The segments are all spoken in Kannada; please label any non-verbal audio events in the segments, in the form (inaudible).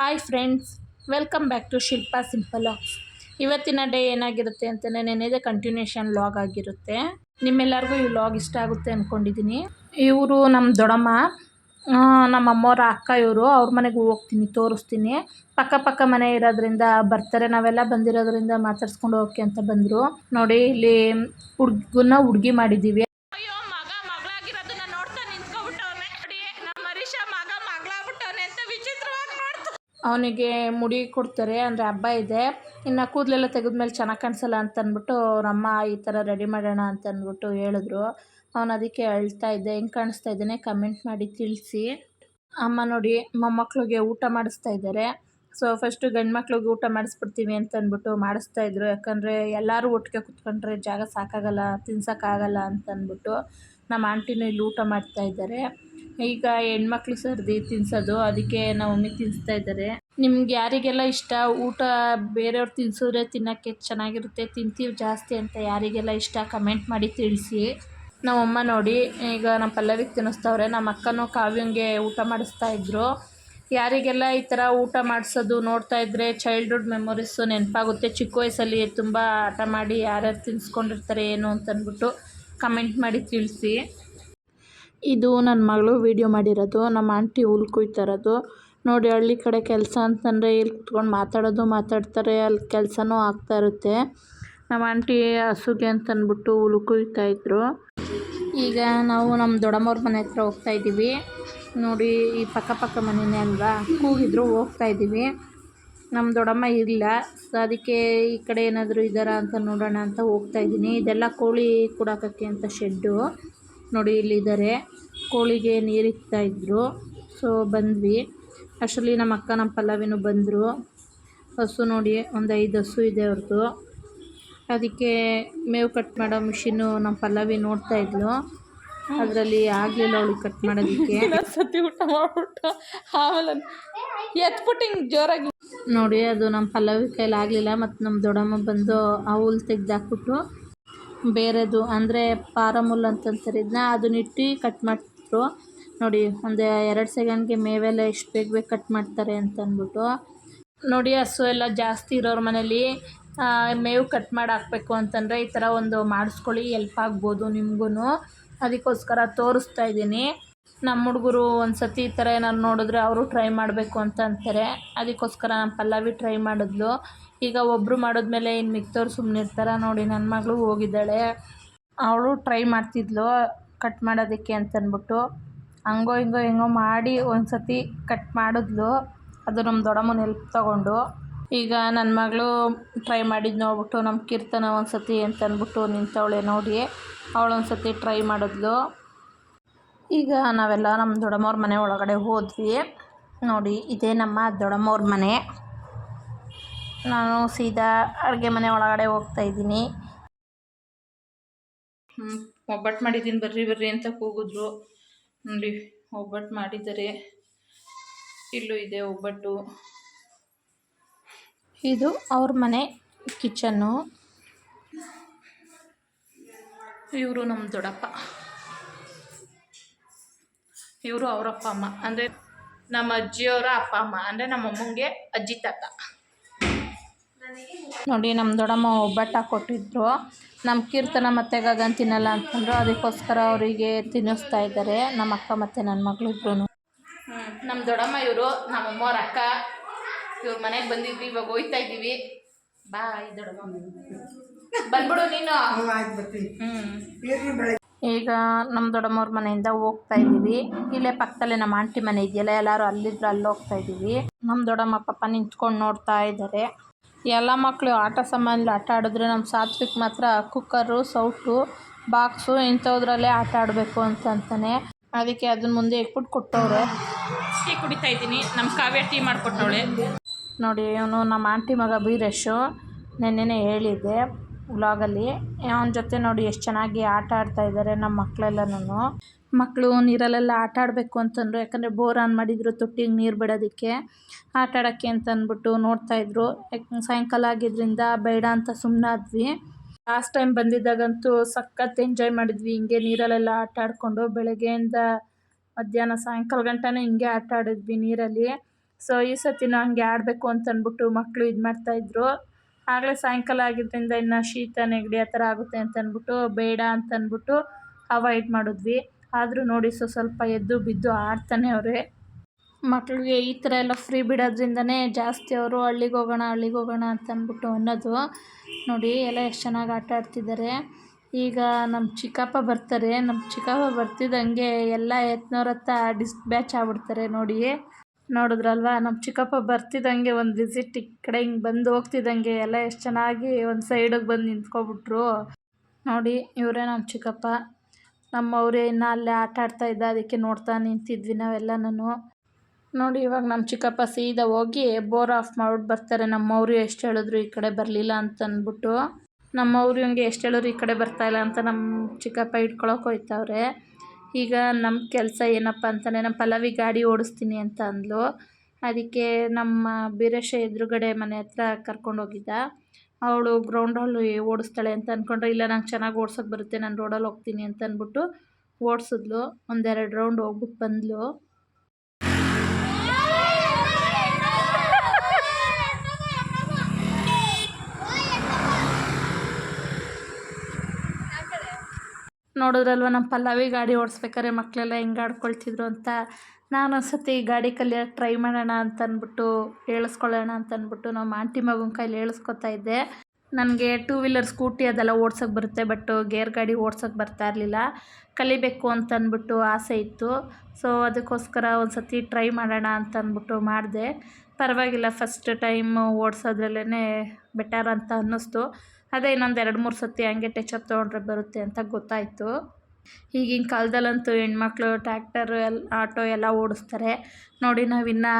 Hi friends welcome back to Shilpa simple log ಇವತ್ತಿನ ಡೇ ಏನಾಗಿರುತ್ತೆ ಅಂತಲೇ ನೆನೆದೇ ಕಂಟಿನ್ಯೂಷನ್ ಲಾಗ್ ಆಗಿರುತ್ತೆ. ನಿಮ್ಮೆಲ್ಲರಿಗೂ ಈ ಲಾಗ್ ಇಷ್ಟ ಆಗುತ್ತೆ ಅಂದ್ಕೊಂಡಿದ್ದೀನಿ ಇವರು ನಮ್ಮ ದೊಡಮ್ಮ ನಮ್ಮ ಅಮ್ಮವ್ರ ಅಕ್ಕ ಇವರು, ಅವ್ರ ಮನೆಗೆ ಹೋಗ್ತೀನಿ, ತೋರಿಸ್ತೀನಿ. ಪಕ್ಕ ಪಕ್ಕ ಮನೆ ಇರೋದ್ರಿಂದ ಬರ್ತಾರೆ, ನಾವೆಲ್ಲ ಬಂದಿರೋದ್ರಿಂದ ಮಾತಾಡ್ಸ್ಕೊಂಡು ಹೋಗಕ್ಕೆ ಅಂತ ಬಂದರು. ನೋಡಿ, ಇಲ್ಲಿ ಹುಡ್ಗನ್ನ ಹುಡುಗಿ ಮಾಡಿದ್ದೀವಿ ಅಯ್ಯೋ, ಮಗ ಮಗಳಾಗಿರೋದನ್ನ ನೋಡ್ತಾ ನೋಡಿ ನಮ್ಮ ಹರೀಶ ಮಗಳಾಗ್ಬಿಟ್ಟವನೆ ಅಂತ ವಿಚಿತ್ರವಾಗಿ ನೋಡ್ತು ಅವನಿಗೆ ಮುಡಿ ಕೊಡ್ತಾರೆ, ಅಂದರೆ ಹಬ್ಬ ಇದೆ. ಇನ್ನು ಕೂದಲೆಲ್ಲ ತೆಗೆದ್ಮೇಲೆ ಚೆನ್ನಾಗಿ ಕಾಣಿಸಲ್ಲ ಅಂತ ಅಂದ್ಬಿಟ್ಟು ಅವ್ರ ಅಮ್ಮ ಈ ಥರ ರೆಡಿ ಮಾಡೋಣ ಅಂತ ಅಂದ್ಬಿಟ್ಟು ಹೇಳಿದ್ರು. ಅವನು ಅದಕ್ಕೆ ಅಳ್ತಾ ಇದ್ದೆ, ಹೆಂಗೆ ಕಾಣಿಸ್ತಾ ಇದ್ದಾನೆ ಕಮೆಂಟ್ ಮಾಡಿ ತಿಳಿಸಿ. ಅಮ್ಮ ನೋಡಿ, ಮೊಮ್ಮಕ್ಳಿಗೆ ಊಟ ಮಾಡಿಸ್ತಾ ಇದ್ದಾರೆ. ಸೊ ಫಸ್ಟು ಗಂಡು ಮಕ್ಳಿಗೆ ಊಟ ಮಾಡಿಸ್ಬಿಡ್ತೀವಿ ಅಂತ ಅಂದ್ಬಿಟ್ಟು ಮಾಡಿಸ್ತಾ ಇದ್ರು. ಯಾಕಂದರೆ ಎಲ್ಲರೂ ಒಟ್ಟಿಗೆ ಕುತ್ಕೊಂಡ್ರೆ ಜಾಗ ಸಾಕಾಗಲ್ಲ, ತಿನ್ಸೋಕ್ಕಾಗಲ್ಲ ಅಂತ ಅಂದ್ಬಿಟ್ಟು ನಮ್ಮ ಆಂಟಿನೂ ಇಲ್ಲಿ ಊಟ ಮಾಡ್ತಾ ಇದ್ದಾರೆ. ಈಗ ಹೆಣ್ಮಕ್ಳು ಸರ್ದಿ ತಿನ್ಸೋದು, ಅದಕ್ಕೆ ನಾವು ಮಮ್ಮಿ ತಿನ್ನಿಸ್ತಾ ಇದ್ದಾರೆ ನಿಮ್ಗೆ ಯಾರಿಗೆಲ್ಲ ಇಷ್ಟ? ಊಟ ಬೇರೆಯವ್ರು ತಿನ್ಸಿದ್ರೆ ತಿನ್ನೋಕ್ಕೆ ಚೆನ್ನಾಗಿರುತ್ತೆ, ತಿಂತೀವಿ ಜಾಸ್ತಿ ಅಂತ ಯಾರಿಗೆಲ್ಲ ಇಷ್ಟ? ಕಮೆಂಟ್ ಮಾಡಿ ತಿಳಿಸಿ. ನಮ್ಮಮ್ಮ ನೋಡಿ, ಈಗ ನಮ್ಮ ಪಲ್ಲವಿಗೆ ತಿನ್ನಿಸ್ತವ್ರೆ ನಮ್ಮ ಅಕ್ಕನೂ ಕಾವ್ಯಂಗೆ ಊಟ ಮಾಡಿಸ್ತಾ ಇದ್ರು. ಯಾರಿಗೆಲ್ಲ ಈ ಥರ ಊಟ ಮಾಡಿಸೋದು ನೋಡ್ತಾ ಇದ್ದರೆ ಚೈಲ್ಡ್ಹುಡ್ ಮೆಮೊರೀಸು ನೆನಪಾಗುತ್ತೆ. ಚಿಕ್ಕ ವಯಸ್ಸಲ್ಲಿ ತುಂಬ ಆಟ ಮಾಡಿ ಯಾರ್ಯಾರು ತಿನ್ಸ್ಕೊಂಡಿರ್ತಾರೆ, ಏನು ಅಂತಂದ್ಬಿಟ್ಟು ಕಮೆಂಟ್ ಮಾಡಿ ತಿಳಿಸಿ. ಇದು ನನ್ನ ಮಗಳು ವಿಡಿಯೋ ಮಾಡಿರೋದು, ನಮ್ಮ ಆಂಟಿ ಹುಲ್ ಕುಯ್ತಾರದು. ನೋಡಿ ಹಳ್ಳಿ ಕಡೆ ಕೆಲಸ ಅಂತಂದರೆ ಇಲ್ಲಿ ಕುತ್ಕೊಂಡು ಮಾತಾಡೋದು ಮಾತಾಡ್ತಾರೆ, ಅಲ್ಲಿ ಕೆಲಸನೂ ಆಗ್ತಾ ಇರುತ್ತೆ. ನಮ್ಮ ಆಂಟಿ ಹಸುಗೆ ಅಂತಂದ್ಬಿಟ್ಟು ಹುಲ್ ಕುಯ್ತಾಯಿದ್ರು ಈಗ ನಾವು ನಮ್ಮ ದೊಡ್ಡಮ್ಮವ್ರ ಮನೆ ಹತ್ರ ಹೋಗ್ತಾ ಇದ್ದೀವಿ. ನೋಡಿ ಈ ಪಕ್ಕ ಪಕ್ಕ ಮನೆಯೇ ಅಲ್ವಾ? ಕೂಗಿದ್ರು ಹೋಗ್ತಾ ಇದ್ದೀವಿ. ನಮ್ಮ ದೊಡ್ಡಮ್ಮ ಇಲ್ಲ. ಸೊ ಅದಕ್ಕೆ ಈ ಕಡೆ ಏನಾದರೂ ಇದ್ದಾರಾ ಅಂತ ನೋಡೋಣ ಅಂತ ಹೋಗ್ತಾ ಇದ್ದೀನಿ. ಇದೆಲ್ಲ ಕೋಳಿ ಕೂಡಕಕ್ಕೆ ಅಂತ ಶೆಡ್ಡು ನೋಡಿ ಇಲ್ಲಿದ್ದಾರೆ. ಕೋಳಿಗೆ ನೀರಿಕ್ತಾ ಇದ್ರು. ಸೊ ಬಂದ್ವಿ. ಅಷ್ಟರಲ್ಲಿ ನಮ್ಮ ಅಕ್ಕ ನಮ್ಮ ಪಲ್ಲವಿನು ಬಂದರು. ಹಸು ನೋಡಿ ಒಂದು ಐದು ಹಸು ಇದೆ ಅವ್ರದ್ದು ಅದಕ್ಕೆ ಮೇವು ಕಟ್ ಮಾಡೋ ಮಿಷಿನ್ನು ನಮ್ಮ ಪಲ್ಲವಿ ನೋಡ್ತಾ ಇದ್ಲು. ಅದರಲ್ಲಿ ಆಗಲಿಲ್ಲ ಅವಳಿಗೆ ಕಟ್ ಮಾಡೋದಕ್ಕೆ. (laughs) ಸತಿ ಊಟ ಮಾಡಿಬಿಟ್ಟು ಆಮೇಲೆ ಎತ್ಬಿಟ್ಟು ಹಿಂಗೆ ಜೋರಾಗಿ. ನೋಡಿ ಅದು ನಮ್ಮ ಪಲ್ಲವಿ ಕೈಲಿ ಆಗಲಿಲ್ಲ ಮತ್ತು ನಮ್ಮ ದೊಡ್ಡಮ್ಮ ಬಂದು ಆ ಹುಲ್ ತೆಗ್ದಾಕ್ಬಿಟ್ಟು ಬೇರೆದು ಅಂದರೆ ಪಾರಮುಲ್ ಅಂತಂತಾರೆ ಇದನ್ನ ಅದನ್ನಿಟ್ಟು ಕಟ್ ಮಾಡ್ತಿದ್ರು ನೋಡಿ, ಒಂದು ಎರಡು ಸೆಕೆಂಡ್ಗೆ ಮೇವೆಲ್ಲ ಎಷ್ಟು ಬೇಗ ಬೇಗ ಕಟ್ ಮಾಡ್ತಾರೆ ಅಂತಂದ್ಬಿಟ್ಟು ನೋಡಿ, ಹಸು ಎಲ್ಲ ಜಾಸ್ತಿ ಇರೋರ ಮನೇಲಿ ಮೇವು ಕಟ್ ಮಾಡಿ ಹಾಕ್ಬೇಕು ಅಂತಂದರೆ ಈ ಥರ ಒಂದು ಮಾಡಿಸ್ಕೊಳ್ಳಿ ಎಲ್ಪ್ ಆಗ್ಬೋದು ನಿಮಗೂ ಅದಕ್ಕೋಸ್ಕರ ತೋರಿಸ್ತಾ ಇದ್ದೀನಿ. ನಮ್ಮ ಹುಡುಗರು ಒಂದು ಸತಿ ಈ ಥರ ಏನಾದ್ರು ನೋಡಿದ್ರೆ ಅವರು ಟ್ರೈ ಮಾಡಬೇಕು ಅಂತ ಅಂತಾರೆ. ಅದಕ್ಕೋಸ್ಕರ ನಮ್ಮ ಪಲ್ಲವಿ ಟ್ರೈ ಮಾಡಿದ್ಲು. ಈಗ ಒಬ್ಬರು ಮಾಡಿದ್ಮೇಲೆ ಇನ್ನು ಮಿಕ್ತವ್ರು ಸುಮ್ಮನೆ ಇರ್ತಾರ. ನೋಡಿ ನನ್ನ ಮಗಳು ಹೋಗಿದ್ದಾಳೆ. ಅವಳು ಟ್ರೈ ಮಾಡ್ತಿದ್ಲು ಕಟ್ ಮಾಡೋದಕ್ಕೆ ಅಂತಂದ್ಬಿಟ್ಟು ಹಂಗೋ ಹಿಂಗೋ ಹೆಂಗೋ ಮಾಡಿ ಒಂದು ಸತಿ ಕಟ್ ಮಾಡಿದ್ಲು. ಅದು ನಮ್ಮ ದೊಡ್ಡಮ್ಮನ ಹೆಲ್ಪ್ ತಗೊಂಡು. ಈಗ ನನ್ನ ಮಗಳು ಟ್ರೈ ಮಾಡಿದ್ ನೋಡ್ಬಿಟ್ಟು ನಮ್ಮ ಕೀರ್ತನ ಒಂದು ಸತಿ ಅಂತಂದ್ಬಿಟ್ಟು ನಿಂತವಳೆ ನೋಡಿ. ಅವಳು ಒಂದು ಸತಿ ಟ್ರೈ ಮಾಡಿದ್ಲು. ಈಗ ನಾವೆಲ್ಲ ನಮ್ಮ ದೊಡ್ಡಮ್ಮವ್ರ ಮನೆ ಒಳಗಡೆ ಹೋದ್ವಿ. ನೋಡಿ ಇದೇ ನಮ್ಮ ದೊಡ್ಡಮ್ಮವ್ರ ಮನೆ. ನಾನು ಸೀದಾ ಅಡುಗೆ ಮನೆ ಒಳಗಡೆ ಹೋಗ್ತಾ ಇದ್ದೀನಿ. ಹ್ಞೂ ಒಬ್ಬಟ್ಟು ಮಾಡಿದ್ದೀನಿ ಬರ್ರಿ ಬರ್ರಿ ಅಂತ ಕೂಗಿದ್ರು. ನೋಡಿ ಒಬ್ಬಟ್ಟು ಮಾಡಿದ್ದಾರೆ. ಇಲ್ಲೂ ಇದೆ ಒಬ್ಬಟ್ಟು. ಇದು ಅವ್ರ ಮನೆ ಕಿಚನ್ನು. ಇವರು ನಮ್ಮ ದೊಡ್ಡಪ್ಪ. ಇವರು ಅವರ ಅಪ್ಪ ಅಮ್ಮ. ಅಂದರೆ ನಮ್ಮ ಅಜ್ಜಿಯವರ ಅಪ್ಪ ಅಮ್ಮ. ಅಂದರೆ ನಮ್ಮ ಅಮ್ಮಂಗೆ ಅಜ್ಜಿ ತಾತ. ನೋಡಿ ನಮ್ಮ ದೊಡ್ಡಮ್ಮ ಒಬ್ಬಟ್ಟ ಕೊಟ್ಟಿದ್ರು. ನಮ್ಮ ಕೀರ್ತನ ಮತ್ತೆ ಗಗನ್ ತಿನ್ನಲ್ಲ ಅಂತಂದ್ರು ಅದಕ್ಕೋಸ್ಕರ ಅವರಿಗೆ ತಿನ್ನಿಸ್ತಾ ಇದ್ದಾರೆ. ನಮ್ಮ ಅಕ್ಕ ಮತ್ತು ನನ್ನ ಮಗಳಿಬ್ರು ನಮ್ಮ ದೊಡ್ಡಮ್ಮ ಇವರು ನಮ್ಮ ಅಮ್ಮವ್ರ ಅಕ್ಕ. ಇವ್ರ ಮನೆಗೆ ಬಂದಿದ್ವಿ. ಇವಾಗ ಹೋಯ್ತಾ ಇದ್ದೀವಿ. ಬಾಯ್ ದೊಡ್ಡಮ್ಮ. ಬಂದ್ಬಿಡು ನೀನು. ಹ್ಞೂ ಈಗ ನಮ್ಮ ದೊಡ್ಡಮ್ಮವ್ರ ಮನೆಯಿಂದ ಹೋಗ್ತಾ ಇದ್ದೀವಿ ಇಲ್ಲೇ ಪಕ್ಕದಲ್ಲೇ ನಮ್ಮ ಆಂಟಿ ಮನೆ ಇದೆಯಲ್ಲ ಎಲ್ಲರೂ ಅಲ್ಲಿದ್ರು ಅಲ್ಲಿ ಹೋಗ್ತಾ ಇದ್ದೀವಿ ನಮ್ಮ ದೊಡ್ಡಮ್ಮ ಪಾಪ ನಿಂತ್ಕೊಂಡು ನೋಡ್ತಾ ಇದ್ದಾರೆ ಎಲ್ಲ ಮಕ್ಕಳು ಆಟ ಸಾಮಾನಲ್ಲಿ ಆಟ ಆಡಿದ್ರೆ ನಮ್ಮ ಸಾತ್ವಿಕ್ ಮಾತ್ರ ಕುಕ್ಕರು ಸೌಟು ಬಾಕ್ಸು ಇಂಥದ್ರಲ್ಲೇ ಆಟ ಆಡಬೇಕು ಅಂತ ಅಂತಾನೆ. ಅದಕ್ಕೆ ಅದನ್ನ ಮುಂದೆ ಇಟ್ಬಿಟ್ಟು ಕೊಟ್ಟವ್ರೆ. ಟೀ ಕುಡಿತಾ ಇದ್ದೀನಿ. ನಮ್ಮ ಕಾವ್ಯ ಟೀ ಮಾಡಿಕೊಟ್ಟವಳೆ. ನೋಡಿ ಇವನು ನಮ್ಮ ಆಂಟಿ ಮಗ ಬೀರೇಶು. ನೆನ್ನೆನೇ ಹೇಳಿದ್ದೆ. ವ್ಲಾಗಲ್ಲಿ ಅವನ ಜೊತೆ ನೋಡಿ ಎಷ್ಟು ಚೆನ್ನಾಗಿ ಆಟ ಆಡ್ತಾ ಇದ್ದಾರೆ ನಮ್ಮ ಮಕ್ಕಳೆಲ್ಲನೂ ಮಕ್ಕಳು ನೀರಲ್ಲೆಲ್ಲ ಆಟ ಆಡಬೇಕು ಅಂತಂದರು, ಯಾಕಂದರೆ ಬೋರ್ ಆನ್ ಮಾಡಿದ್ರು ತೊಟ್ಟಿಗೆ ನೀರು ಬಿಡೋದಕ್ಕೆ. ಆಟ ಆಡೋಕ್ಕೆ ಅಂತ ಅಂದ್ಬಿಟ್ಟು ನೋಡ್ತಾಯಿದ್ರು ಯಾಕೆ, ಸಾಯಂಕಾಲ ಆಗಿದ್ದರಿಂದ ಬೇಡ ಅಂತ ಸುಮ್ಮನಾದ್ವಿ ಲಾಸ್ಟ್ ಟೈಮ್ ಬಂದಿದ್ದಾಗಂತೂ ಸಖತ್ ಎಂಜಾಯ್ ಮಾಡಿದ್ವಿ. ಹಿಂಗೆ ನೀರಲ್ಲೆಲ್ಲ ಆಟ ಆಡಿಕೊಂಡು ಬೆಳಗ್ಗೆಯಿಂದ ಮಧ್ಯಾಹ್ನ ಸಾಯಂಕಾಲ ಗಂಟನೂ ಹಿಂಗೆ ಆಟ ಆಡಿದ್ವಿ ನೀರಲ್ಲಿ. ಸೊ ಈ ಸತಿನೂ ಹಂಗೆ ಆಡಬೇಕು ಅಂತಂದ್ಬಿಟ್ಟು ಮಕ್ಕಳು ಇದು ಮಾಡ್ತಾಯಿದ್ರು ಆಗಲೇ ಸಾಯಂಕಾಲ ಆಗಿದ್ದರಿಂದ ಇನ್ನು ಶೀತ ನೆಗಡಿ ಆ ಥರ ಆಗುತ್ತೆ ಅಂತ ಅಂದ್ಬಿಟ್ಟು, ಬೇಡ ಅಂತ ಅಂದ್ಬಿಟ್ಟು ಅವಾಯ್ಡ್ ಮಾಡಿದ್ವಿ. ಆದರೂ ನೋಡಿ ಸೊ ಸ್ವಲ್ಪ ಎದ್ದು ಬಿದ್ದು ಆಡ್ತಾನೆ ಅವರೇ. ಮಕ್ಕಳಿಗೆ ಈ ಥರ ಎಲ್ಲ ಫ್ರೀ ಬಿಡೋದ್ರಿಂದನೇ ಜಾಸ್ತಿ ಅವರು ಹಳ್ಳಿಗೆ ಹೋಗೋಣ ಹಳ್ಳಿಗೆ ಹೋಗೋಣ ಅಂತ ಅಂದ್ಬಿಟ್ಟು ಅನ್ನೋದು. ನೋಡಿ ಎಲ್ಲ ಎಷ್ಟು ಚೆನ್ನಾಗಿ ಆಟ ಆಡ್ತಿದ್ದಾರೆ. ಈಗ ನಮ್ಮ ಚಿಕ್ಕಪ್ಪ ಬರ್ತಾರೆ. ನಮ್ಮ ಚಿಕ್ಕಪ್ಪ ಬರ್ತಿದ್ದಂಗೆ ಎಲ್ಲ ಎತ್ನವ್ರ ಹತ್ರ ಡಿಸ್ಬ್ಯಾಚ್ ಆಗ್ಬಿಡ್ತಾರೆ ನೋಡಿ. ನೋಡಿದ್ರಲ್ವಾ? ನಮ್ಮ ಚಿಕ್ಕಪ್ಪ ಬರ್ತಿದ್ದಂಗೆ ಒಂದು ವಿಸಿಟ್ ಈ ಕಡೆ ಹಿಂಗೆ ಬಂದು ಹೋಗ್ತಿದ್ದಂಗೆ ಎಲ್ಲ ಎಷ್ಟು ಚೆನ್ನಾಗಿ ಒಂದು ಸೈಡಿಗೆ ಬಂದು ನಿಂತ್ಕೊಬಿಟ್ರು. ನೋಡಿ, ಇವರೇ ನಮ್ಮ ಚಿಕ್ಕಪ್ಪ. ನಮ್ಮವರೇ ಇನ್ನು ಅಲ್ಲೇ ಆಟ ಆಡ್ತಾ ಇದ್ದ, ಅದಕ್ಕೆ ನೋಡ್ತಾ ನಿಂತಿದ್ವಿ ನಾವೆಲ್ಲನೂ ನೋಡಿ, ಇವಾಗ ನಮ್ಮ ಚಿಕ್ಕಪ್ಪ ಸೀದಾ ಹೋಗಿ ಬೋರ್ ಆಫ್ ಮಾಡ್ಬಿಟ್ಟು ಬರ್ತಾರೆ. ನಮ್ಮವ್ರು ಎಷ್ಟು ಹೇಳಿದ್ರು ಈ ಕಡೆ ಬರಲಿಲ್ಲ ಅಂತ ಅಂದ್ಬಿಟ್ಟು ನಮ್ಮವ್ರು ಇವಂಗೆ ಎಷ್ಟು ಹೇಳಿದ್ರು ಈ ಕಡೆ ಬರ್ತಾಯಿಲ್ಲ ಅಂತ ನಮ್ಮ ಚಿಕ್ಕಪ್ಪ ಇಟ್ಕೊಳಕ್ಕೆ ಹೋಯ್ತವ್ರೆ. ಈಗ ನಮ್ಮ ಕೆಲಸ ಏನಪ್ಪ ಅಂತಂದರೆ ನಮ್ಮ ಪಲ್ಲವಿ ಗಾಡಿ ಓಡಿಸ್ತೀನಿ ಅಂತ ಅಂದ್ಲು. ಅದಕ್ಕೆ ನಮ್ಮ ಬೀರೇಶ ಎದುರುಗಡೆ ಮನೆ ಹತ್ರ ಕರ್ಕೊಂಡೋಗಿದ್ದ ಅವಳು ಗ್ರೌಂಡಲ್ಲಿ ಓಡಿಸ್ತಾಳೆ ಅಂತ ಅಂದ್ಕೊಂಡ್ರೆ ಇಲ್ಲ ನಂಗೆ ಚೆನ್ನಾಗಿ ಓಡ್ಸೋಕೆ ಬರುತ್ತೆ, ನಾನು ರೋಡಲ್ಲಿ ಹೋಗ್ತೀನಿ ಅಂತ ಅಂದ್ಬಿಟ್ಟು ಓಡಿಸಿದ್ಲು. ಒಂದೆರಡು ರೌಂಡ್ ಹೋಗ್ಬಿಟ್ಟು ಬಂದಳು ನೋಡಿದ್ರಲ್ವ ನಮ್ಮ ಪಲ್ಲವಿ ಗಾಡಿ ಓಡಿಸ್ಬೇಕಾದ್ರೆ ಮಕ್ಕಳೆಲ್ಲ ಹೆಂಗೆ ಆಡ್ಕೊಳ್ತಿದ್ರು ಅಂತ. ನಾನು ಒಂದ್ಸತಿ ಗಾಡಿ ಕಲಿಯೋ ಟ್ರೈ ಮಾಡೋಣ ಅಂತ ಅಂದ್ಬಿಟ್ಟು ಹೇಳಿಸ್ಕೊಳ್ಳೋಣ ಅಂತ ಅಂದ್ಬಿಟ್ಟು ನಮ್ಮ ಆಂಟಿ ಮಗನ ಕೈಲಿ ಹೇಳಿಸ್ಕೊತಾ ಇದ್ದೆ. ನನಗೆ ಟೂ ವೀಲರ್ ಸ್ಕೂಟಿ ಅದೆಲ್ಲ ಓಡ್ಸೋಕ್ಕೆ ಬರುತ್ತೆ ಬಟ್ ಗೇರ್ ಗಾಡಿ ಓಡ್ಸೋಕ್ಕೆ ಬರ್ತಾ ಇರಲಿಲ್ಲ. ಕಲಿಬೇಕು ಅಂತ ಅಂದ್ಬಿಟ್ಟು ಆಸೆ ಇತ್ತು. ಸೊ ಅದಕ್ಕೋಸ್ಕರ ಒಂದು ಸತಿ ಟ್ರೈ ಮಾಡೋಣ ಅಂತ ಅಂದ್ಬಿಟ್ಟು ಮಾಡಿದೆ. ಪರವಾಗಿಲ್ಲ ಫಸ್ಟ್ ಟೈಮ್ ಓಡಿಸೋದ್ರಲ್ಲೇ ಬೆಟರ್ ಅಂತ ಅನ್ನಿಸ್ತು. ಅದೇ ಇನ್ನೊಂದು ಎರಡು ಮೂರು ಸತಿ ಹಂಗೆ ಟಚಪ್ ತೊಗೊಂಡ್ರೆ ಬರುತ್ತೆ ಅಂತ ಗೊತ್ತಾಯಿತು. ಈಗಿನ ಕಾಲದಲ್ಲಂತೂ ಹೆಣ್ಮಕ್ಳು ಟ್ಯಾಕ್ಟರ್ ಎಲ್ಲ ಆಟೋ ಎಲ್ಲ ಓಡಿಸ್ತಾರೆ. ನೋಡಿ ನಾವಿನ್ನೂ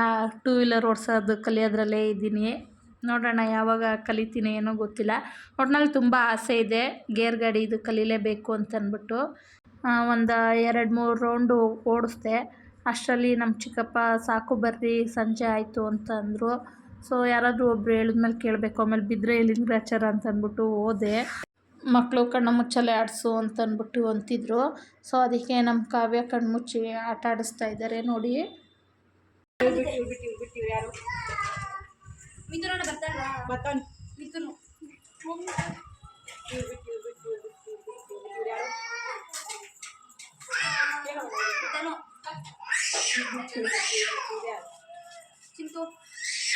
ಟೂ ವೀಲರ್ ಓಡಿಸೋದು ಕಲಿಯೋದ್ರಲ್ಲೇ ಇದ್ದೀನಿ. ನೋಡೋಣ ಯಾವಾಗ ಕಲಿತೀನಿ ಏನೋ ಗೊತ್ತಿಲ್ಲ. ಒಟ್ನಲ್ಲಿ ತುಂಬ ಆಸೆ ಇದೆ. ಗೇರ್ ಗಾಡಿ ಇದು ಕಲೀಲೇಬೇಕು ಅಂತ ಅಂದ್ಬಿಟ್ಟು ಒಂದು ಎರಡು ಮೂರು ರೌಂಡು ಓಡಿಸ್ದೆ. ಅಷ್ಟರಲ್ಲಿ ನಮ್ಮ ಚಿಕ್ಕಪ್ಪ ಸಾಕು ಬರ್ರಿ, ಸಂಜೆ ಆಯಿತು ಅಂತ ಅಂದರು. ಸೊ ಯಾರಾದರೂ ಒಬ್ರು ಹೇಳಿದ್ಮೇಲೆ ಕೇಳಬೇಕು, ಆಮೇಲೆ ಬಿದ್ದರೆ ಎಲ್ಲಿಂದ ಗ್ರಾಚಾರ ಅಂತ ಅಂದ್ಬಿಟ್ಟು ಓದೆ ಮಕ್ಕಳು ಕಣ್ಣು ಮುಚ್ಚಲೆ ಆಡಿಸು ಅಂತ ಅಂದ್ಬಿಟ್ಟು ಅಂತಿದ್ರು. ಸೊ ಅದಕ್ಕೆ ನಮ್ಮ ಕಾವ್ಯ ಕಣ್ಣು ಮುಚ್ಚಿ ಆಟ ಆಡಿಸ್ತಾ ಇದ್ದಾರೆ ನೋಡಿ.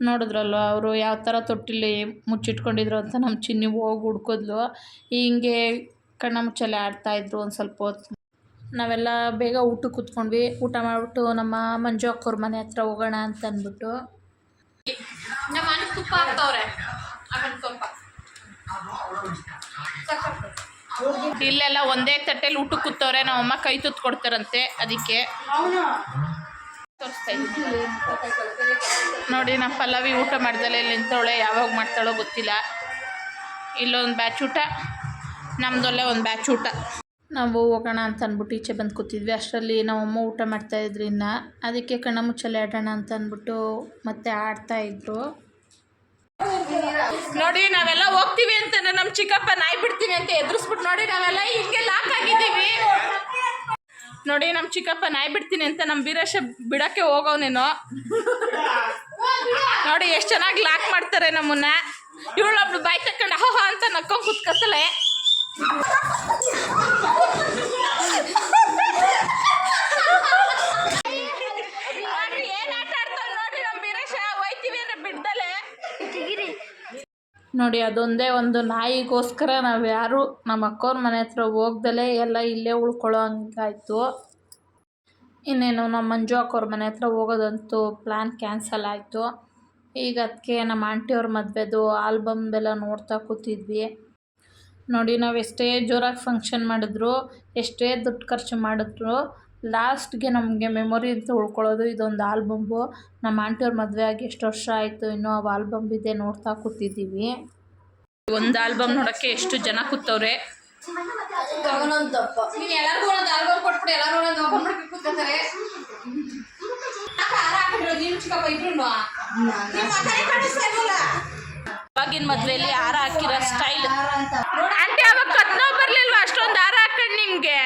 ನೋಡಿದ್ರಲ್ವ ಅವರು ಯಾವ ಥರ ತೊಟ್ಟಿಲಿ ಮುಚ್ಚಿಟ್ಕೊಂಡಿದ್ರು ಅಂತ ನಮ್ಮ ಚಿನ್ನಿ ಹೋಗಿ ಹುಡ್ಕಿದ್ಲು. ಹಿಂಗೆ ಕಣ್ಣ ಮುಚ್ಚಲೆ ಆಡ್ತಾಯಿದ್ರು ಒಂದು ಸ್ವಲ್ಪ ಹೊತ್ತು. ನಾವೆಲ್ಲ ಬೇಗ ಊಟಕ್ಕೆ ಕೂತ್ಕೊಂಡ್ವಿ. ಊಟ ಮಾಡಿಬಿಟ್ಟು ನಮ್ಮ ಮಂಜು ಅಕ್ಕವ್ರ ಮನೆ ಹತ್ರ ಹೋಗೋಣ ಅಂತ ಅಂದ್ಬಿಟ್ಟು. ನಮ್ಮ ಮನೆ ತುಪ್ಪ ಹಾಕ್ತವ್ರೆ. ಇಲ್ಲೆಲ್ಲ ಒಂದೇ ತಟ್ಟೆಲಿ ಊಟಕ್ಕೆ ಕೂತವ್ರೆ. ನಮ್ಮಮ್ಮ ಕೈ ತುತ್ತು ಕೊಡ್ತಾರಂತೆ ಅದಕ್ಕೆ. ನೋಡಿ, ನಮ್ಮ ಪಲ್ಲವಿ ಊಟ ಮಾಡ್ದಲೆ ಇಲ್ಲಿ ನಿಂತವಳೆ, ಯಾವಾಗ ಮಾಡ್ತಾಳೋ ಗೊತ್ತಿಲ್ಲ. ಇಲ್ಲೊಂದು ಬ್ಯಾಚ್ ಊಟ ನಮ್ಮದೊಲ್ಲೆ ಒಂದು ಬ್ಯಾಚ್ ಊಟ. ನಾವು ಹೋಗೋಣ ಅಂತ ಅಂದ್ಬಿಟ್ಟು ಈಚೆ ಬಂದು ಕೂತಿದ್ವಿ. ಅಷ್ಟರಲ್ಲಿ ನಮ್ಮಮ್ಮ ಊಟ ಮಾಡ್ತಾಯಿದ್ರು ಇನ್ನು. ಅದಕ್ಕೆ ಕಣ್ಣ ಮುಚ್ಚಲೆ ಆಡೋಣ ಅಂತ ಅಂದ್ಬಿಟ್ಟು ಮತ್ತೆ ಆಡ್ತಾ ಇದ್ರು. ನೋಡಿ, ನಾವೆಲ್ಲ ಹೋಗ್ತೀವಿ ಅಂತ ನಮ್ಮ ಚಿಕ್ಕಪ್ಪ ನಾಯಿ ಬಿಡ್ತೀನಿ ಅಂತ ಎದುರಿಸ್ಬಿಟ್ಟು ನೋಡಿ, ನಾವೆಲ್ಲ ಹಿಂಗೆ ಲಾಕ್ ಆಗಿದ್ದೀವಿ. ನೋಡಿ ನಮ್ ಚಿಕ್ಕಪ್ಪ ನಾಯಿ ಬಿಡ್ತೀನಿ ಅಂತ ನಮ್ ಬೀರೇಶ ಬಿಡಕ್ಕೆ ನೀನು ನೋಡಿ ಎಷ್ಟು ಚೆನ್ನಾಗಿ ಲಾಕ್ ಮಾಡ್ತಾರೆ ನಮ್ಮನ್ನ. ಇವಳೊಬ್ಳು ಬಾಯ್ ತಕ್ಕೊಂಡು ಹೋ ಅಂತ ನಕ್ಕೊಂಡು ಕುತ್ಕಸಲೆ ನೋಡಿ ಅದೊಂದೇ ಒಂದು ನಾಯಿಗೋಸ್ಕರ ನಾವು ಯಾರು ನಮ್ಮ ಅಕ್ಕವ್ರ ಮನೆ ಹತ್ರ ಹೋಗ್ದಲೇ ಎಲ್ಲ ಇಲ್ಲೇ ಉಳ್ಕೊಳ್ಳೋ ಹಂಗಾಯಿತು. ಇನ್ನೇನು, ನಮ್ಮ ಮಂಜು ಅಕ್ಕವ್ರ ಮನೆ ಹತ್ರ ಹೋಗೋದಂತೂ ಪ್ಲ್ಯಾನ್ ಕ್ಯಾನ್ಸಲ್ ಆಯಿತು. ಈಗ ಅದಕ್ಕೆ ನಮ್ಮ ಆಂಟಿಯವ್ರ ಮದುವೆದು ಆಲ್ಬಮ್ದೆಲ್ಲ ನೋಡ್ತಾ ಕೂತಿದ್ವಿ. ನೋಡಿ ನಾವು ಎಷ್ಟೇ ಜೋರಾಗಿ ಫಂಕ್ಷನ್ ಮಾಡಿದ್ರು, ಎಷ್ಟೇ ದುಡ್ಡು ಖರ್ಚು ಮಾಡಿದ್ರು ಲಾಸ್ಟ್ಗೆ ನಮಗೆ ಮೆಮೊರಿ ಅಂತ ಉಳ್ಕೊಳ್ಳೋದು ಇದೊಂದು ಆಲ್ಬಮ್ಮು. ನಮ್ಮ ಆಂಟಿಯವ್ರ ಮದುವೆ ಆಗಿ ಎಷ್ಟು ವರ್ಷ ಆಯಿತು ಇನ್ನೂ ಆ ಆಲ್ಬಮ್ ಇದೆ ನೋಡ್ತಾ ಕೂತಿದ್ದೀವಿ. ಒಂದು ಆಲ್ಬಮ್ ನೋಡೋಕ್ಕೆ ಎಷ್ಟು ಜನ ಕೂತವ್ರೆ? ಇವಾಗಿನ ಮದುವೆಯಲ್ಲಿ ಹಾರ ಹಾಕಿರೋ ಸ್ಟೈಲ್. ಆಂಟಿ ಅವಾಗ ಕತ್ನೋ ಬರ್ಲಿಲ್ವಾ ಅಷ್ಟೊಂದು ಹಾರ ಹಾಕೊಂಡು ನಿಮಗೆ?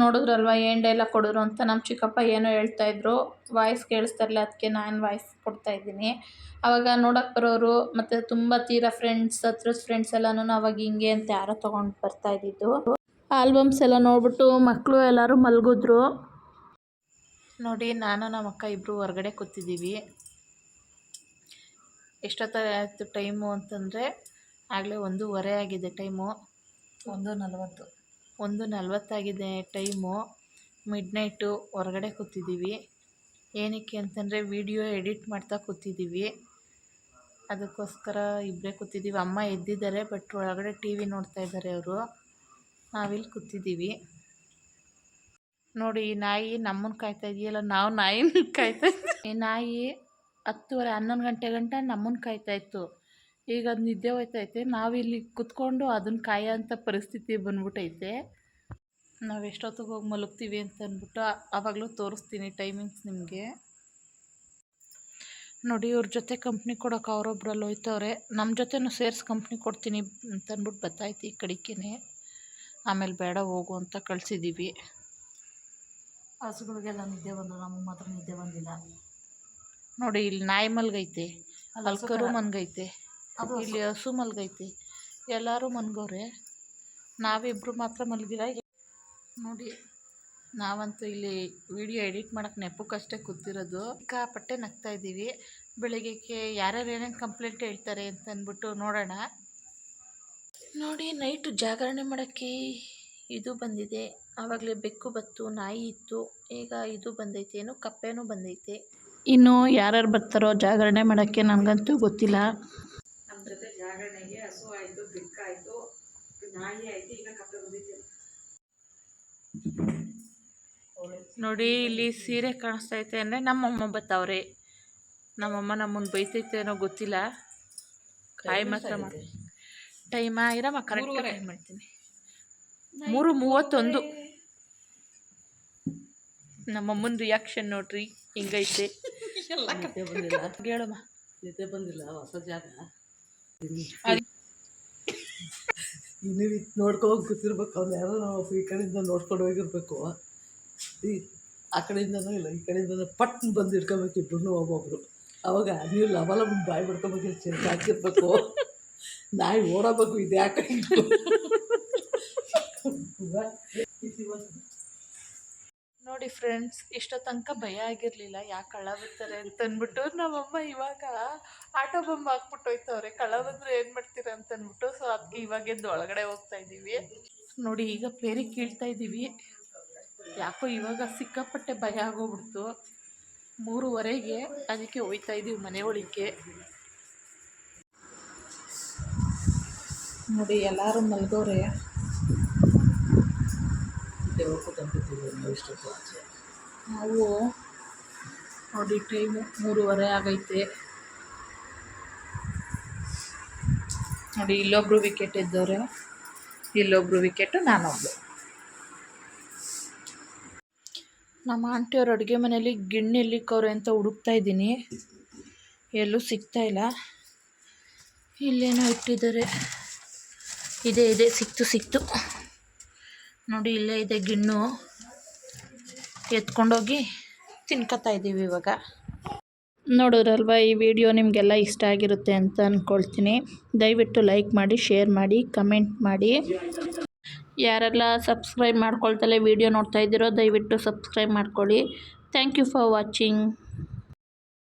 ನೋಡಿದ್ರಲ್ವಾ ಏನು ಡೈಲಾಗ್ ಕೊಡೋರು ಅಂತ ನಮ್ಮ ಚಿಕ್ಕಪ್ಪ ಏನೋ ಹೇಳ್ತಾ ಇದ್ರು. ವಾಯ್ಸ್ ಕೇಳಿಸ್ತಾ ಇರಲಿಲ್ಲ ಅದಕ್ಕೆ ನಾನು ವಾಯ್ಸ್ ಕೊಡ್ತಾ ಇದ್ದೀನಿ. ಆವಾಗ ನೋಡೋಕ್ಕೆ ಬರೋರು ಮತ್ತು ತುಂಬ ತೀರಾ ಫ್ರೆಂಡ್ಸ್ ಹತ್ರ ಫ್ರೆಂಡ್ಸ್ ಎಲ್ಲನೂ ಅವಾಗ ಹಿಂಗೆ ಅಂತ ಯಾರೋ ತೊಗೊಂಡು ಬರ್ತಾ ಇದ್ದಿದ್ದು. ಆಲ್ಬಮ್ಸ್ ಎಲ್ಲ ನೋಡ್ಬಿಟ್ಟು ಮಕ್ಕಳು ಎಲ್ಲರೂ ಮಲಗಿದ್ರು. ನೋಡಿ ನಾನು ನಮ್ಮ ಅಕ್ಕ ಇಬ್ಬರು ಹೊರಗಡೆ ಕೂತಿದ್ದೀವಿ. ಎಷ್ಟೊತ್ತಾಯ್ತು ಟೈಮು ಅಂತಂದರೆ ಆಗಲೇ ಒಂದೂವರೆ ಆಗಿದೆ ಟೈಮು ಒಂದು ನಲ್ವತ್ತು. ಒಂದು ನಲ್ವತ್ತಾಗಿದೆ ಟೈಮು. ಮಿಡ್ ನೈಟು ಹೊರಗಡೆ ಕೂತಿದ್ದೀವಿ. ಏನಕ್ಕೆ ಅಂತಂದರೆ ವಿಡಿಯೋ ಎಡಿಟ್ ಮಾಡ್ತಾ ಕೂತಿದ್ದೀವಿ. ಅದಕ್ಕೋಸ್ಕರ ಇಬ್ಬರೇ ಕೂತಿದ್ದೀವಿ. ಅಮ್ಮ ಎದ್ದಿದ್ದಾರೆ, ಬಟ್ ಒಳಗಡೆ ಟಿ ವಿ ನೋಡ್ತಾ ಇದ್ದಾರೆ ಅವರು. ನಾವಿಲ್ಲಿ ಕೂತಿದ್ದೀವಿ. ನೋಡಿ ನಾಯಿ ನಮ್ಮನ್ನು ಕಾಯ್ತಾ ಇದೆಯಲ್ಲ, ನಾವು ನಾಯಿನ ಕಾಯ್ತಾ ಈ ನಾಯಿ ಹತ್ತುವರೆ ಹನ್ನೊಂದು ಗಂಟೆ ಗಂಟ ನಮ್ಮನ್ನು ಕಾಯ್ತಾ ಇತ್ತು. ಈಗ ಅದು ನಿದ್ದೆ ಹೋಯ್ತೈತೆ. ನಾವಿಲ್ಲಿ ಕುತ್ಕೊಂಡು ಅದನ್ನ ಕಾಯೋಂಥ ಪರಿಸ್ಥಿತಿ ಬಂದ್ಬಿಟ್ಟೈತೆ ನಾವು ಎಷ್ಟೊತ್ತಿಗೆ ಹೋಗಿ ಮಲಗ್ತೀವಿ ಅಂತ ಅಂದ್ಬಿಟ್ಟು ಆವಾಗಲೂ ತೋರಿಸ್ತೀನಿ ಟೈಮಿಂಗ್ಸ್ ನಿಮಗೆ. ನೋಡಿ ಇವ್ರ ಜೊತೆ ಕಂಪ್ನಿ ಕೊಡೋಕೆ ಅವರೊಬ್ರಲ್ಲಿ ಹೋಯ್ತವ್ರೆ. ನಮ್ಮ ಜೊತೆನೂ ಸೇರಿಸಿ ಕಂಪ್ನಿ ಕೊಡ್ತೀನಿ ಅಂತ ಅಂದ್ಬಿಟ್ಟು ಬತ್ತಾಯ್ತು ಈ ಕಡೆಗೇ ಆಮೇಲೆ ಬೇಡ ಹೋಗು ಅಂತ ಕಳಿಸಿದ್ದೀವಿ ಹಸುಗಳಿಗೆಲ್ಲ ನಿದ್ದೆ ಬಂದು ನಮಗೆ ಮಾತ್ರ ನಿದ್ದೆ ಬಂದಿಲ್ಲ. ನೋಡಿ ಇಲ್ಲಿ ನಾಯಿ ಮಲ್ಗೈತೆ. ಅಲ್ಲ, ಅಲ್ಲಿ ಹಸು ಕರು ಬೇಡ. ಮನ್ಗೈತೆ ಅದು ಇಲ್ಲಿ ಹಸು ಮಲ್ಗೈತೆ. ಎಲ್ಲರೂ ಮನ್ಗೋರೆ ನಾವಿಬ್ರು ಮಾತ್ರ ಮಲಗಿಲ್ಲ. ನೋಡಿ ನಾವಂತೂ ಇಲ್ಲಿ ವಿಡಿಯೋ ಎಡಿಟ್ ಮಾಡೋಕೆ ನೆಪಕ್ಕಷ್ಟೇ ಕೂತಿರೋದು. ಸಿಕ್ಕಾಪಟ್ಟೆ ನಗ್ತಾ ಇದ್ದೀವಿ. ಬೆಳಿಗ್ಗೆಗೆ ಯಾರ್ಯಾರು ಏನೇನು ಕಂಪ್ಲೇಂಟ್ ಹೇಳ್ತಾರೆ ಅಂತ ಅಂದ್ಬಿಟ್ಟು ನೋಡೋಣ. ನೋಡಿ ನೈಟ್ ಜಾಗರಣೆ ಮಾಡೋಕ್ಕೆ ಇದು ಬಂದಿದೆ. ಆವಾಗಲೇ ಬೆಕ್ಕು ಬತ್ತು ನಾಯಿ ಇತ್ತು. ಈಗ ಇದು ಬಂದೈತೆ. ಏನು ಕಪ್ಪೆನೂ ಬಂದೈತೆ. ಇನ್ನು ಯಾರ್ಯಾರು ಬರ್ತಾರೋ ಜಾಗರಣೆ ಮಾಡೋಕ್ಕೆ ನನಗಂತೂ ಗೊತ್ತಿಲ್ಲ. ನಮ್ಮ ಜೊತೆ ಜಾಗರಣೆಗೆ ಹಸು ಆಯಿತು ಬೆಕ್ಕಾಯಿತು ನಾಯಿ ಆಯ್ತು ಈಗ ಕಪ್ಪ ಬಂದಿದೆ. ನೋಡಿ ಇಲ್ಲಿ ಸೀರೆ ಕಾಣಿಸ್ತಾ ಐತೆ ಅಂದರೆ ನಮ್ಮಮ್ಮ ಬತ್ತವ್ರೆ. ನಮ್ಮಮ್ಮ ನಮ್ಮನ್ನು ಬೈತೈತೆ ಅನ್ನೋ ಗೊತ್ತಿಲ್ಲ. ಕಾಯಿ ಮಾತ್ರ ಮಾಡಿ ಟೈಮ್ ಇರಮ್ಮ ಕರೆಕ್ಟ್. ಟೈಮ್ ಮಾಡ್ತೀನಿ. ಮೂರು ಮೂವತ್ತೊಂದು. ನಮ್ಮಮ್ಮನ ರಿಯಾಕ್ಷನ್ ನೋಡ್ರಿ ಹಿಂಗೈತೆ. (laughs) ಹೇಳಮ್ಮ. ನಿದ್ದೆ ಬಂದಿಲ್ಲ ಹೊಸ ಜಾಗ. ಇನ್ನು ನೋಡ್ಕೊಂಡು ಕೂತಿರ್ಬೇಕು. ಅವ್ನು ಯಾರೋ ನಾವು ಈ ಕಡೆಯಿಂದ ನೋಡ್ಕೊಂಡು ಹೋಗಿರ್ಬೇಕು. ಈ ಆ ಕಡೆಯಿಂದನೂ ಇಲ್ಲ ಈ ಕಡೆಯಿಂದನೂ ಪಟ್ ಬಂದು ಇಟ್ಕೊಬೇಕು ಇಬ್ಬರು ಒಬ್ಬೊಬ್ರು. ಅವಾಗ ನೀವು ಲವಲ ಬಾಯಿ ಬಿಡ್ಕೊಬೇಕು ಚೆಂದ ಹಾಕಿರ್ಬೇಕು ನಾಯಿ ಓಡಬೇಕು ಇದು ಯಾಕೆ ನೋಡಿ ಫ್ರೆಂಡ್ಸ್ ಇಷ್ಟೋ ತನಕ ಭಯ ಆಗಿರಲಿಲ್ಲ. ಯಾಕೆ ಕಳ ಬರ್ತಾರೆ ಅಂತ ಅಂದ್ಬಿಟ್ಟು ನಮ್ಮಮ್ಮ ಇವಾಗ ಆಟೋ ಬೊಂಬ್ ಹಾಕ್ಬಿಟ್ಟು ಹೋಯ್ತವ್ರೆ ಕಳ ಬಂದರೆ ಏನು ಮಾಡ್ತೀರಾ ಅಂತ ಅಂದ್ಬಿಟ್ಟು ಸೊ ಅದಕ್ಕೆ ಇವಾಗ ಎದ್ದು ಒಳಗಡೆ ಹೋಗ್ತಾ ಇದ್ದೀವಿ ನೋಡಿ, ಈಗ ಪೇರಿ ಕೀಳ್ತಾ ಇದ್ದೀವಿ ಯಾಕೋ ಇವಾಗ ಸಿಕ್ಕಾಪಟ್ಟೆ ಭಯ ಆಗೋಗ್ಬಿಡ್ತು. ಮೂರುವರೆಗೆ ಅದಕ್ಕೆ ಹೋಯ್ತಾ ಇದ್ದೀವಿ ಮನೆ ಒಳಗೆ. ನೋಡಿ, ಎಲ್ಲರೂ ಮಲ್ಗೋರೆ. ನಾವು ನೋಡಿ ಟೈಮು ಮೂರುವರೆ ಆಗೈತೆ. ನೋಡಿ ಇಲ್ಲೊಬ್ರು ವಿಕೆಟ್ ಇದ್ದವ್ರೆ ಇಲ್ಲೊಬ್ರು ವಿಕೆಟು ನಾನೊಬ್ಳು. ನಮ್ಮ ಆಂಟಿಯವ್ರ ಅಡುಗೆ ಮನೇಲಿ ಗಿಣ್ಣು ಎಲ್ಲಿಕ್ಕವ್ರೆ ಅಂತ ಹುಡುಕ್ತಾ ಇದ್ದೀನಿ. ಎಲ್ಲೂ ಸಿಗ್ತಾ ಇಲ್ಲ. ಇಲ್ಲೇನೋ ಇಟ್ಟಿದ್ದಾರೆ. ಇದೆ ಇದೆ, ಸಿಕ್ತು ಸಿಕ್ತು. ನೋಡಿ, ಇಲ್ಲೇ ಇದೆ ಗಿಣ್ಣು. ಎತ್ಕೊಂಡೋಗಿ ತಿನ್ಕೊತಾ ಇದ್ದೀವಿ ಇವಾಗ. ನೋಡೋರಲ್ವ ಈ ವಿಡಿಯೋ ನಿಮಗೆಲ್ಲ ಇಷ್ಟ ಆಗಿರುತ್ತೆ ಅಂತ ಅಂದ್ಕೊಳ್ತೀನಿ ದಯವಿಟ್ಟು ಲೈಕ್ ಮಾಡಿ, ಶೇರ್ ಮಾಡಿ, ಕಮೆಂಟ್ ಮಾಡಿ. ಯಾರೆಲ್ಲ ಸಬ್ಸ್ಕ್ರೈಬ್ ಮಾಡ್ಕೊಳ್ತಲೇ ವಿಡಿಯೋ ನೋಡ್ತಾ ಇದ್ದೀರೋ, ದಯವಿಟ್ಟು ಸಬ್ಸ್ಕ್ರೈಬ್ ಮಾಡ್ಕೊಳ್ಳಿ. Thank you for watching.